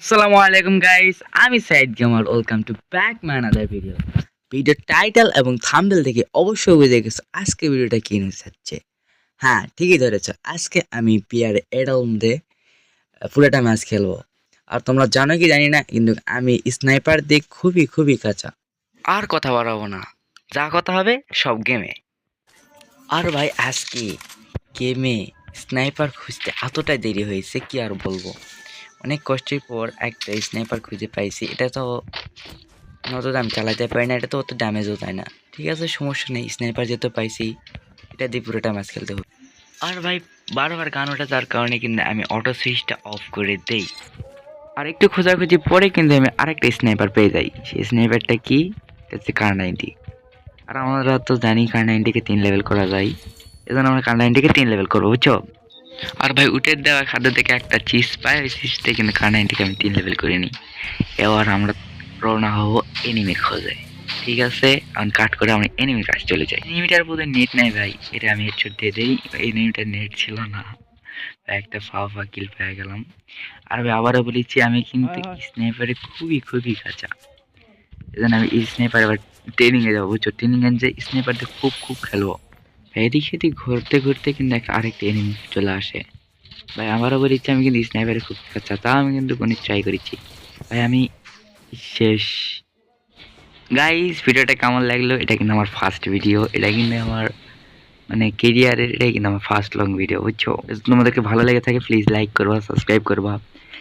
আসসালামু আলাইকুম গাইস আমি Saeed Jamal welcome to back man other video video title এবং থাম্বনেল থেকে অবশ্যই বুঝে গেছো আজকে ভিডিওটা কি নিউজ হচ্ছে হ্যাঁ ঠিকই ধরেছো। আজকে আমি পিয়ার এডাল মধ্যে পুরোটা ম্যাচ খেলব। আর তোমরা জানো কি জানি না, কিন্তু আমি স্নাইপার দিয়ে খুবই খুবই কাঁচা। আর কথা বাড়াবো না। যা কথা হবে, সব গেমে আর ভাই, আজকে গেমে স্নাইপার খুঁজতে এতটাই দেরি হয়েছে, কি আর বলব? অনেক কষ্টের পর একটা স্নাইপার খুঁজে পাইছি। এটা তো অত দাম চালাতে পারি না, এটা তো অত ড্যামেজও তাই না। ঠিক আছে, সমস্যা নেই স্নাইপার যেহেতু পাইছি, এটা দিয়ে পুরোটা ম্যাচ খেলতে হবে। আর ভাই, বারবার গান ওঠা তার কারণে কিন্তু আমি অটো সুইচটা অফ করে দেই। আর একটু খোঁজাখুঁজি পরে কিন্তু আমি আরেকটা স্নাইপার পেয়ে যাই। সেই স্নাইপারটা কি? হচ্ছে কার নাইনটি আর আমরা তো জানি কার নাইনটিকে তিন লেভেল করা যায়। এজন্য আমরা কার নাইনটিকে তিন লেভেল করব, বুঝছ? আর ভাই উটের দেওয়া খাদ্য থেকে একটা চিজ পাই ওই চিজটা কিন্তু কানাইনটিকে আমি তিন লেভেল করে নিই। এবার আমরা রওনা হব এনিমি খোঁজে। ঠিক আছে? আমি কাট করে আমরা এনিমির কাছে চলে যাই। এনিমিটার বোধ নেট নাই ভাই। এটা আমি হেডশট দিয়ে দিই। এনিমিটার নেট ছিল না। একটা ফা ফা কিল পেয়ে গেলাম। আর ভাই আবারও বলেছি আমি কিন্তু স্নাইপারে খুবই খুবই কাঁচা এজন্য আমি স্নাইপার এবার ট্রেনিংয়ে যাব বুঝছ? ট্রেনিংয়ে যে স্নাইপার দিয়ে খুব খুব খেলব। এদিক সেদিক ঘুরতে ঘুরতে কিন্তু আরেকটা এনিমি চলে আসে। ভাই আমারও বলেছি আমি কিন্তু স্নাইপারে খুব কাঁচা, তাও আমি কিন্তু কোনো ট্রাই করেছি। ভাই, আমি শেষ। গাইস ভিডিওটা কেমন লাগল? এটা কিন্তু আমার ফার্স্ট ভিডিও এটা কিন্তু আমার মানে কেরিয়ারের এটাই কিন্তু আমার ফার্স্ট লং ভিডিও বুঝছ? তোমাদেরকে ভালো লেগে থাকে প্লিজ লাইক করবা সাবস্ক্রাইব করবা।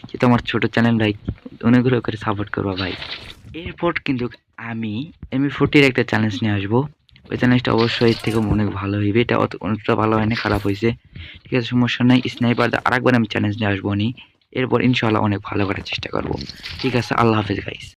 যেহেতু আমার ছোটো চ্যানেল ভাই, অনুগ্রহ করে সাপোর্ট করবা, ভাই। এরপর কিন্তু আমি এমনি ফোর্টির একটা চ্যালেঞ্জ নিয়ে আসব। ওই চ্যালেঞ্জটা অবশ্যই এর থেকে অনেক ভালো হইবে। এটা অতটা ভালো হয় না খারাপ হয়েছে ঠিক আছে, সমস্যা নাই। স্নাইপার আরেকবার আমি চ্যালেঞ্জ নিয়ে আসব নি এরপর ইনশাল্লাহ অনেক ভালো করার চেষ্টা করব। ঠিক আছে, আল্লাহ হাফেজ গাইস